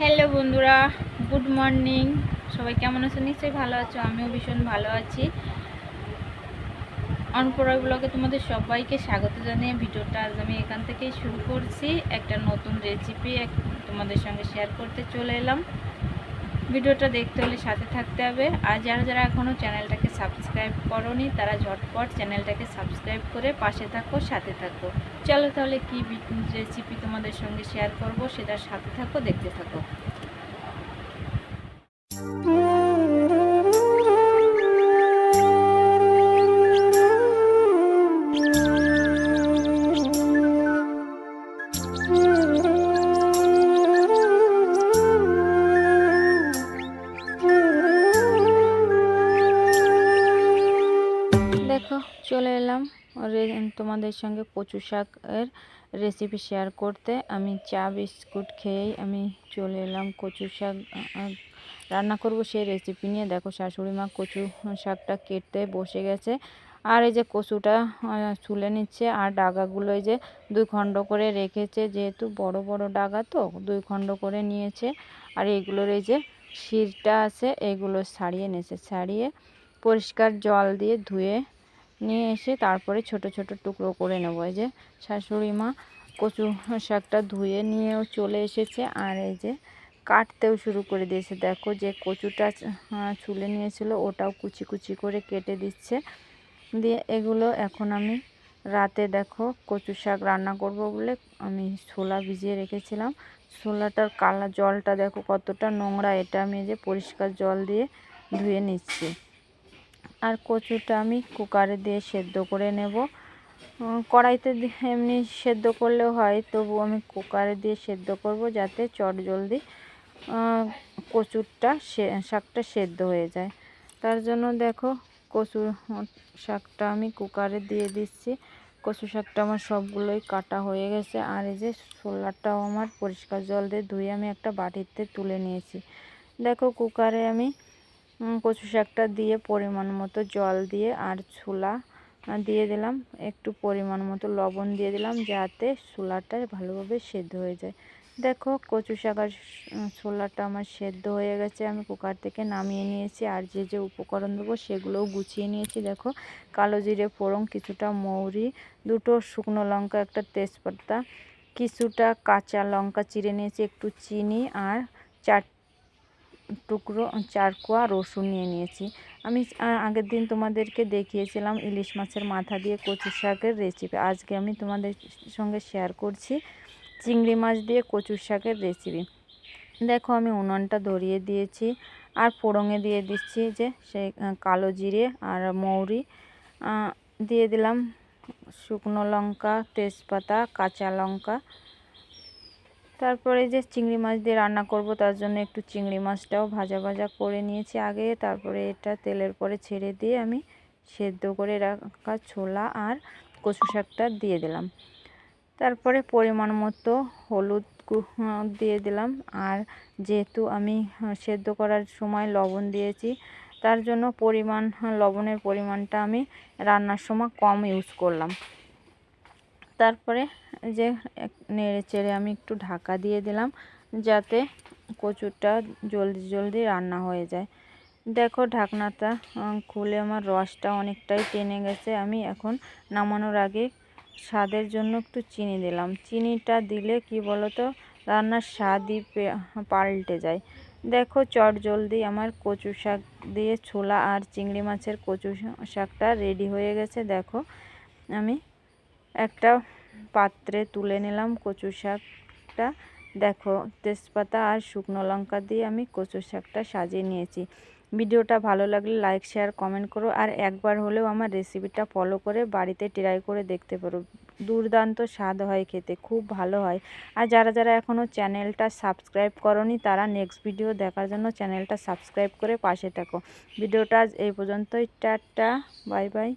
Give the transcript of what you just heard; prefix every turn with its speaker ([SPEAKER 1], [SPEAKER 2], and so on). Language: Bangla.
[SPEAKER 1] হ্যালো বন্ধুরা, গুড মর্নিং। সবাই কেমন আছো? নিশ্চয়ই ভালো আছো, আমিও ভীষণ ভালো আছি। অনপরা ব্লগে তোমাদের সবাইকে স্বাগত জানিয়ে ভিডিওটা আজ আমি এখান থেকেই শুরু করছি। একটা নতুন রেসিপি তোমাদের সঙ্গে শেয়ার করতে চলে এলাম। ভিডিওটা দেখতে হলে সাথে থাকতে হবে। আর যারা যারা এখনও চ্যানেলটাকে সাবস্ক্রাইব করনি, তারা ঝটপট চ্যানেলটাকে সাবস্ক্রাইব করে পাশে থাকো, সাথে থাকো। চলো তাহলে কী রেসিপি তোমাদের সঙ্গে শেয়ার করব সেটা সাথে থাকো, দেখতে থাকো। দেখো, চলে এলাম। তোমাদের সঙ্গে কচু শাকের রেসিপি শেয়ার করতে। আমি চা, বিস্কুট খেয়েই আমি চলে এলাম কচু শাক রান্না করব সেই রেসিপি নিয়ে। দেখো, শাশুড়ি মা কচু শাকটা কেটে বসে গেছে। আর এই যে কচুটা চুলে নিচ্ছে, আর ডাগাগুলো এই যে দুই খণ্ড করে রেখেছে, যেহেতু বড় বড় ডাগা তো, দুই খণ্ড করে নিয়েছে। আর এগুলোর এই যে শিরটা আছে, এগুলো ছাড়িয়ে নিয়েছে। ছাড়িয়ে পরিষ্কার জল দিয়ে ধুয়ে নিয়ে এসে তারপরে ছোট ছোট টুকরো করে নেব। এই যে শাশুড়ি মা কচু শাকটা ধুয়ে নিয়েও চলে এসেছে আর এই যে কাটতেও শুরু করে দিয়েছে। দেখো যে কচুটা চুলে নিয়েছিল, ওটাও কুচি কুচি করে কেটে দিচ্ছে। দিয়ে এগুলো এখন আমি রাতে দেখো কচু শাক রান্না করব বলে আমি ছোলা ভিজিয়ে রেখেছিলাম। ছোলাটার কালা জলটা দেখো কতটা নোংরা, এটা আমি যে পরিষ্কার জল দিয়ে ধুয়ে নিচ্ছি। আর কচুটা আমি কুকারে দিয়ে সেদ্ধ করে নেব। কড়াইতে এমনি সেদ্ধ করলেও হয়, তবু আমি কুকারে দিয়ে সেদ্ধ করব যাতে চট জলদি কচুরটা শাকটা সেদ্ধ হয়ে যায়। তার জন্য দেখো কচু শাকটা আমি কুকারে দিয়ে দিচ্ছি। কচু শাকটা আমার সবগুলোই কাটা হয়ে গেছে। আর এই যে ছোলাটাও আমার পরিষ্কার জল দিয়ে ধুয়ে আমি একটা বাটিতে তুলে নিয়েছি। দেখো কুকারে আমি কচু শাকটা দিয়ে পরিমাণ মতো জল দিয়ে আর ছোলা দিয়ে দিলাম। একটু পরিমাণ মতো লবণ দিয়ে দিলাম যাতে ছোলাটা ভালোভাবে সেদ্ধ হয়ে যায়। দেখো, কচু শাক আর ছোলাটা আমার সেদ্ধ হয়ে গেছে। আমি কুকার থেকে নামিয়ে নিয়েছি আর যে যে উপকরণ দেবো সেগুলোও গুছিয়ে নিয়েছি। দেখো, কালো জিরে ফোড়ন, কিছুটা মৌরি, দুটো শুকনো লঙ্কা, একটা তেজপাতা, কিছুটা কাঁচা লঙ্কা চিড়ে নিয়েছি, একটু চিনি আর চার টুকরো চার কোয়া রসুন নিয়ে নিয়েছি। আমি আগের দিন তোমাদেরকে দেখিয়েছিলাম ইলিশ মাছের মাথা দিয়ে কচু শাকের রেসিপি আজকে আমি তোমাদের সঙ্গে শেয়ার করছি চিংড়ি মাছ দিয়ে কচু শাকের রেসিপি দেখো আমি উনুনটা ধরিয়ে দিয়েছি আর ফোড়ঙে দিয়ে দিচ্ছি যে সেই কালো জিরে আর মৌরি। দিয়ে দিলাম শুকনো লঙ্কা, তেজপাতা, কাঁচা লঙ্কা। তারপরে যে চিংড়ি মাছ দিয়ে রান্না করব, তার জন্য একটু চিংড়ি মাছটাও ভাজা ভাজা করে নিয়েছি আগে। তারপরে এটা তেলের পরে ছেড়ে দিয়ে আমি সেদ্ধ করে রাখা ছোলা আর কচু শাকটা দিয়ে দিলাম। তারপরে পরিমাণ মতো হলুদ দিয়ে দিলাম। আর যেহেতু আমি সেদ্ধ করার সময় লবণ দিয়েছি, তার জন্য পরিমাণ লবণের পরিমাণটা আমি রান্নার সময় কম ইউজ করলাম। তারপরে যে নেড়ে চেড়ে আমি একটু ঢাকা দিয়ে দিলাম যাতে কচুরটা জলদি জলদি রান্না হয়ে যায়। দেখো ঢাকনাটা খুলে আমার রসটা অনেকটাই টেনে গেছে। আমি এখন নামানোর আগে স্বাদের জন্য একটু চিনি দিলাম। চিনিটা দিলে কি বলতো, রান্নার স্বাদই পাল্টে যায়। দেখো চট জলদি আমার কচু শাক দিয়ে ছোলা আর চিংড়ি মাছের কচু শাকটা রেডি হয়ে গেছে। দেখো আমি একটা পাত্রে তুলে নিলাম কচু শাকটা। দেখো, তেজপাতা আর শুকনো লঙ্কা দিয়ে আমি কচু শাকটা সাজিয়ে নিয়েছি। ভিডিওটা ভালো লাগলে লাইক, শেয়ার, কমেন্ট করো। আর একবার হলেও আমার রেসিপিটা ফলো করে বাড়িতে ট্রাই করে দেখতে পারো। দুর্দান্ত স্বাদ হয় খেতে, খুব ভালো হয়। আর যারা যারা এখনও চ্যানেলটা সাবস্ক্রাইব করনি, তারা নেক্সট ভিডিও দেখার জন্য চ্যানেলটা সাবস্ক্রাইব করে পাশে থাকো। ভিডিওটা আজ এই পর্যন্তই। Tata, bye bye.